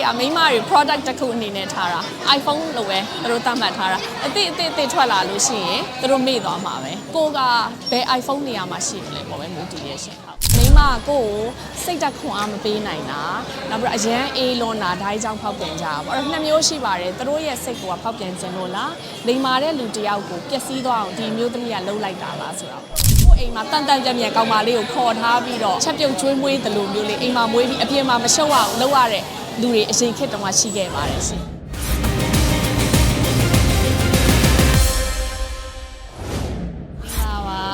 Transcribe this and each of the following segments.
တွေကမိန်းမတွေ product တစ်ခုအနေနဲ့ထားတာ iPhone လို့ပဲသူတို့သတ်မှတ်ထားတာအသစ်အသစ်အသစ်ထွက်လာလို့ရှိရင်သူတို့မေ့သွားမှာပဲကိုကဘယ် iPhone နေရာမှာရှိတယ်လဲပေါ့ပဲမူတည်ရရှင်ဟုတ်မိန်းမကိုကိုစိတ်တက်ခွန်အားမပေးနိုင်တာနောက်ပြီးတော့အရန်အေးလွန်တာဒါကြောင့်ဖောက်ပြန်ကြတာပေါ့အဲ့တော့နှစ်မျိုးရှိပါတယ်သူတို့ရဲ့စိတ်ကဖောက်ပြန်ခြင်းလို့လားလိန်မာတဲ့လူတစ်ယောက်ကိုပျက်စီးသွားအောင်ဒီမျိုးသမီးကလှုပ်လိုက်တာလားဆိုတော့ကိုယ် အိမ်မှာတန်တန်ကြံ့ကြံ့ကောင်မလေးကိုခေါ်ထားပြီးတော့ချက်ပြုတ်ကျွေးမွေးတယ်လို့မျိုးလေးအိမ်မှာမွေးပြီးအပြင်မှာမရှုပ်အောင်လုပ်ရတဲ့လူတွေအရင်ခေတ်တုန်းကရှိခဲ့ပါတယ်ရှင်။ပါပါ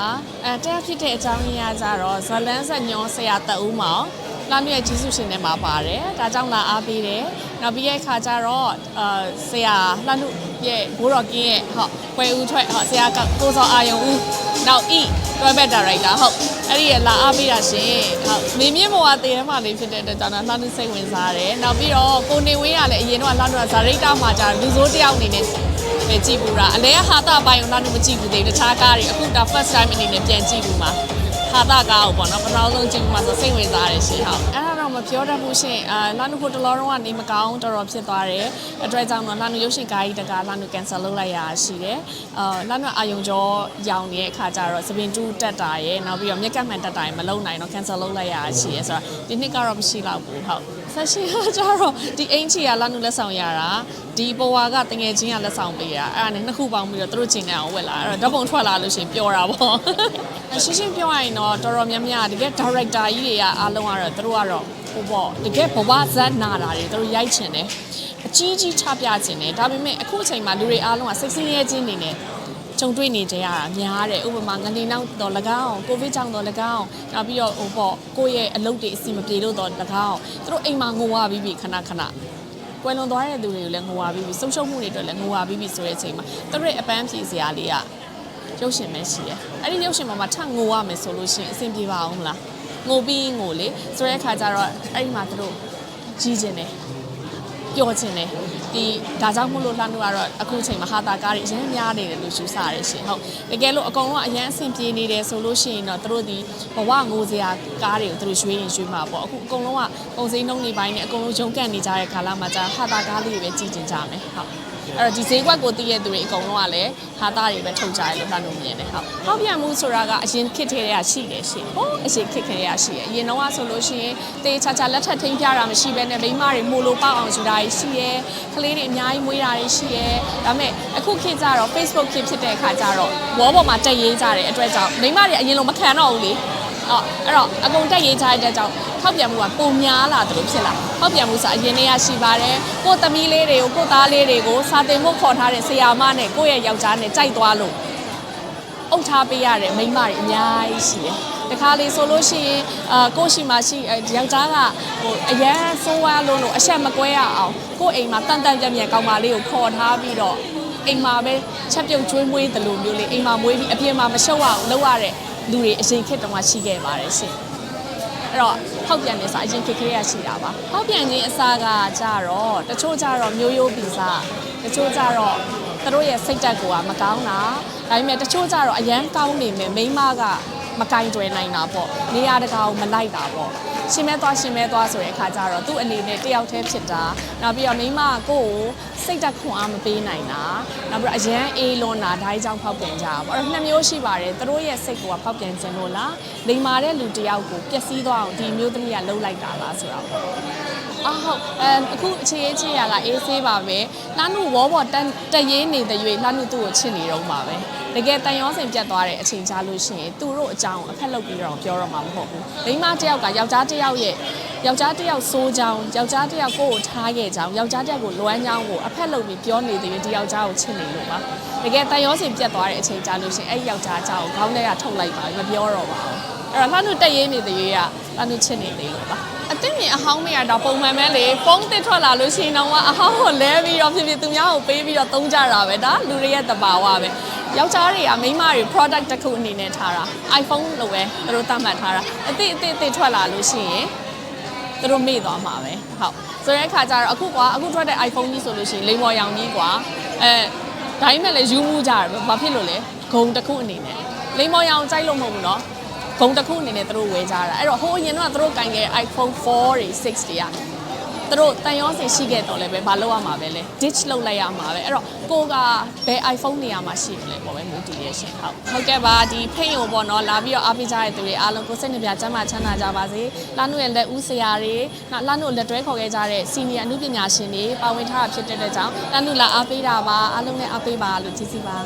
အဲတက်ဖြစ်တဲ့အကြောင်းရင်းကကြတော့ဇလန်းဆက်ညောဆရာတအူးမောင် လာမြရဲ့ဂျေစုရှင်ထဲမှာပါတယ်ဒါကြောင့်လာအားပေးတယ်နောက်ပြီးရဲ့အခါကျတော့အာဆရာလှနုရဲ့ဘိုးတော်ကင်းရဲ့ဟောပွဲဦးထွက်ဟောဆရာကကိုစောအာယုံဦးနောက်ဤတွဲဘက်ဒါရိုက်တာဟုတ်အဲ့ဒီရလာအားပေးတာရှင်ဟုတ်မင်းမြင့်ဘဝတည်ထဲမှာလေးဖြစ်တဲ့အတွက်ကြောင့်တော့လှနုစိတ်ဝင်စားတယ်နောက်ပြီးတော့ကိုနေဝင်းကလည်းအရင်တော့လှနုကဇာရိတ်တာမှာကြာလူစိုးတယောက်အနေနဲ့ပဲကြည့်ဘူးလားအလဲဟာတာပိုင်းအောင်တော့မကြည့်ဘူးသေးဘူးတခြားကားတွေအခုဒါ first time အနေနဲ့ပြန်ကြည့်ဘူးမှာ ဟာတာကားကိုပေါ့နော်ပထမဆုံးကြည့်ဘူးမှာဆိုစိတ်ဝင်စားတယ်ရှင်ဟုတ်အဲ့ဒါတော့မပြောတတ်ဘူးရှင်အာလာနုဖို့တလောတော့ကနေမကောင်းတော်တော်ဖြစ်သွားတယ်အတွက်ကြောင့်တော့လာနုရုပ်ရှင်ကားကြီးတကားလာနု cancel လုပ်လိုက်ရတာရှိတယ်အာလာနုအာယုံကျော်ရောင်နေတဲ့အခါကျတော့သပင်တူးတက်တာရယ်နောက်ပြီးတော့မြက်ကပ်မှန်တက်တာရယ်မလုံနိုင်တော့ cancel လုပ်လိုက်ရတာရှိရယ်ဆိုတော့ဒီနှစ်ကတော့မရှိတော့ဘူးဟုတ် ဆက်ရှင်ကကျတော့ဒီအင်ချီကလာနုလက်ဆောင်ရတာဒီပေါ်ဝါကတငယ်ချင်းကလက်ဆောင်ပေးတာအဲ့ဒါနဲ့နှစ်ခုပေါင်းပြီးတော့သူတို့ကျင်နေအောင်ဝက်လာအဲ့တော့ဓာတ်ပုံထွက်လာလို့ရှရင်ပြောတာပေါ့ရှင်းရှင်းပြောရရင်တော့တော်တော်များများတကယ် director ကြီးတွေကအားလုံးကတော့သူတို့ကတော့ဟိုပေါ့တကယ်ဘဝဇက်နာတာတွေသူတို့ရိုက်ချင်တယ်အကြီးကြီးချပြချင်တယ်ဒါပေမဲ့အခုအချိန်မှာလူတွေအားလုံးကစိတ်ဆင်းရဲခြင်းနေနဲ့ ကြုံတွေ့နေကြရတာများတယ်ဥပမာငလီနောက်တော့၎င်းကိုဗစ်ကြောင့်တော့၎င်းနောက်ပြီးတော့ဟိုပေါ့ကိုယ့်ရဲ့အလုပ်တွေအစီမပြေလို့တော့၎င်းသူတို့အိမ်မှာငိုရပြီးပြီခဏခဏကွယ်လွန်သွားတဲ့သူတွေကိုလည်းငိုဝါပြီးပြီဆုံးရှုံးမှုတွေအတွက်လည်းငိုဝါပြီးပြီဆိုတဲ့အချိန်မှာသူတို့ရဲ့အပန်းဖြေစရာလေးကရုပ်ရှင်ပဲရှိတယ်။အဲ့ဒီရုပ်ရှင်မှာမှထငိုရမယ်ဆိုလို့ရှိရင်အဆင်ပြေပါအောင်မလား။ငိုပြီးငိုလေဆိုတဲ့အခါကျတော့အဲ့ဒီမှာသူတို့ကြီးကျင်တယ် ပျော်ချင်တယ်ဒီဒါကြောင့်မို့လို့လှမ်းလို့ကတော့အခုချိန်မှာဟာတာကားတွေအရင်များနေတယ်လို့ယူဆရရှင်ဟုတ်တကယ်လို့အကောင်လုံးကအရင်အဆင်ပြေနေတယ်ဆိုလို့ရှိရင်တော့သူတို့ဒီဘဝငိုစရာကားတွေကိုသူတို့ရွှေ့ရင်ရွှေ့မှာပေါ့အခုအကောင်လုံးကပုံစံနှုံးနေပိုင်းနဲ့အကောင်လုံးရုံးကန်နေကြတဲ့ကာလမှာကြာဟာတာကားလေးတွေပဲကြည်ကျင်ကြမယ်ဟုတ် အဲ့တော့ဒီဈေးကွက်ကိုတည်ရတဲ့သူတွေအကုန်လုံးကလည်းဟာတာတွေပဲထုတ်ကြရလို့လှမ်းလို့မြင်တယ်ဟုတ်ဟောက်ပြန်မှုဆိုတာကအရင်ခစ်ထဲတွေကရှိတယ်ရှင်ဟောအရင်ခစ်ခဲရရှိတယ်အရင်တော့ကဆိုလို့ရှိရင်တေးချာချာလက်ထပ်ထိန်းပြတာမရှိဘဲနဲ့မိန်းမတွေမို့လို့ပေါက်အောင်ယူတာရှိရဲကလေးတွေအများကြီးမွေးတာတွေရှိရဲဒါပေမဲ့အခုခေတ်ကျတော့ Facebook ခေတ်ဖြစ်တဲ့အခါကျတော့ဝေါ်ပေါ်မှာတက်ရေးကြတဲ့အတွက်ကြောင့်မိန်းမတွေအရင်လုံးမခံတော့ဘူးလေ အော်အဲ့တော့အကုန်တက်ရေးကြတဲ့အတွက်ကြောင့်ထောက်ပြန်မှုကပုံများလာတယ်လို့ဖြစ်လာထောက်ပြန်မှုဆိုအရင်တည်းကရှိပါတယ်ကိုယ့်သမီးလေးတွေကိုကိုယ့်သားလေးတွေကိုစာတင်ဖို့ခေါ်ထားတဲ့ဆရာမနဲ့ကိုယ့်ရဲ့ယောက်ျားနဲ့ကြိုက်သွားလို့အုပ်ထားပေးရတဲ့မိန်းမတွေအများကြီးရှိတယ်။တခါလေဆိုလို့ရှိရင်အာကိုယ့်ရှိမှရှိအဲယောက်ျားကဟိုအရန်ဆိုးဝါးလို့လို့အဆက်မကွဲရအောင်ကိုယ့်အိမ်မှာတန်တန်ကြံ့ကြံ့ကောင်မလေးကိုခေါ်ထားပြီးတော့အိမ်မှာပဲချက်ပြုတ်ကျွေးမွေးတယ်လို့မျိုးလေးအိမ်မှာမွေးပြီးအပြင်မှာမရှုပ်အောင်လုပ်ရတဲ့ လူတွေအရင်ခေတ်တုန်းကရှိခဲ့ပါတယ်ရှင်။အဲ့တော့ဟောက်ပြန်နေစားအရင်ခေတ်ကလေးရရှိတာပါ။ဟောက်ပြန်ခြင်းအစားကကြတော့တချို့ကြတော့မျိုးရိုးပီစာတချို့ကြတော့သူတို့ရဲ့စိတ်ဓာတ်ကိုကမကောင်းတာဒါပေမဲ့တချို့ကြတော့အရန်ကောင်းနေမယ်မိန်းမကမကင်တွယ်နိုင်တာပေါ့နေရာတကာကိုမလိုက်တာပေါ့ ရှင်မဲသွားရှင်မဲသွားဆိုတဲ့အခါကျတော့သူ့အနေနဲ့တယောက်တည်းဖြစ်တာနောက်ပြီးတော့မိန်းမကကိုယ်ကိုစိတ်ဓာတ်ခွန်အားမပေးနိုင်တာနောက်ပြီးတော့အရန်အေးလွန်တာဒါကြောင့်ဖောက်ပြန်ကြတာပေါ့အဲ့တော့နှစ်မျိုးရှိပါတယ်သူတို့ရဲ့စိတ်ကိုကဖောက်ပြန်ခြင်းလို့လားလိန်မာတဲ့လူတစ်ယောက်ကိုပျက်စီးသွားအောင်ဒီမျိုးသမီးကလှုပ်လိုက်တာလားဆိုတော့အဟုတ်အမ်အခုအခြေရေးချစ်ရကအေးဆေးပါပဲလှမ်းနုဝေါဘော်တန်တရေးနေတဲ့ရွေလှမ်းနုသူ့ကိုချစ်နေတော့မှာပဲ တကယ်တန်ရောစင်ပြတ်သွားတဲ့အချိန်ကြာလို့ရှိရင်သူတို့အကြောင်းအဖက်လုပ်ပြီးတော့ပြောတော့မှာမဟုတ်ဘူးမိန်းမတစ်ယောက်ကယောက်ျားတစ်ယောက်ရဲ့ယောက်ျားတစ်ယောက်စိုးကြောင်းယောက်ျားတစ်ယောက်ကိုယ့်ကိုထားခဲ့ကြောင်းယောက်ျားတစ်ယောက်ကိုလွမ်းကြောင်းကိုအဖက်လုပ်ပြီးပြောနေတဲ့ဒီယောက်ျားကိုချစ်နေလို့ပါတကယ်တန်ရောစင်ပြတ်သွားတဲ့အချိန်ကြာလို့ရှိရင်အဲ့ဒီယောက်ျားအကြောင်းကိုခေါင်းထဲကထုတ်လိုက်ပါမပြောတော့ပါဘူးအဲ့တော့လှမ်းနုတက်ရေးနေတဲ့ရွေကလှမ်းနုချစ်နေသေးလို့ပါအစ်စ်မြင်အဟောင်းမရတော့ပုံမှန်ပဲလေဖုန်းတစ်ထွက်လာလို့ရှိရင်တော့အဟောင်းကိုလဲပြီးတော့ဖြစ်ဖြစ်သူများကိုပေးပြီးတော့သုံးကြတာပဲဒါလူတွေရဲ့တဘာဝပဲ ယောက်ျားတွေကမိန်းမတွေ product တစ်ခုအနေနဲ့ထားတာ iPhone လို့ပဲသူတို့သတ်မှတ်ထားတာအစ်စ်အစ်စ်အစ်စ်ထွက်လာလို့ရှိရင်သူတို့မေ့သွားမှာပဲဟုတ်ဆိုတဲ့အခါကျတော့အခုကွာအခုထွက်တဲ့ iPhone ကြီးဆိုလို့ရှိရင်လိမ္မော်ရောင်ကြီးကွာအဲဒါပေမဲ့လည်းယူမှုကြတယ်ဘာဖြစ်လို့လဲဂုံတစ်ခုအနေနဲ့လိမ္မော်ရောင်ကြိုက်လို့မဟုတ်ဘူးเนาะ ဂုံတစ်ခုအနေနဲ့သူတို့ဝယ်ကြတာအဲ့တော့ဟိုအရင်တော့သူတို့ကင်ခဲ့တဲ့ iPhone 4တွေ6တွေက သူတို့တန်ရောစင်ရှိခဲ့တော့လည်းပဲမလုပ်ရမှာပဲလေ ditch လုပ်လိုက်ရမှာပဲအဲ့တော့ကိုကဘယ် iPhone နေရာမှာရှိတယ်လဲပေါ့ပဲမူတည်ရရှင်ဟုတ်ဟုတ်ကဲ့ပါဒီဖိတ်ရုံပေါ့နော်လာပြီးတော့အားပေးကြတဲ့သူတွေအားလုံးကိုစိတ်နှပြချမ်းသာချမ်းသာကြပါစေလာနုရဲ့လက်ဦးဆရာတွေနောက်လာနုလက်တွဲခေါ်ခဲ့ကြတဲ့ senior အမှုပညာရှင်တွေပါဝင်ထားတာဖြစ်တဲ့အတွက်ကြောင့်လာနုလာအားပေးတာပါအားလုံးနဲ့အားပေးပါလို့ကျေးဇူးပါ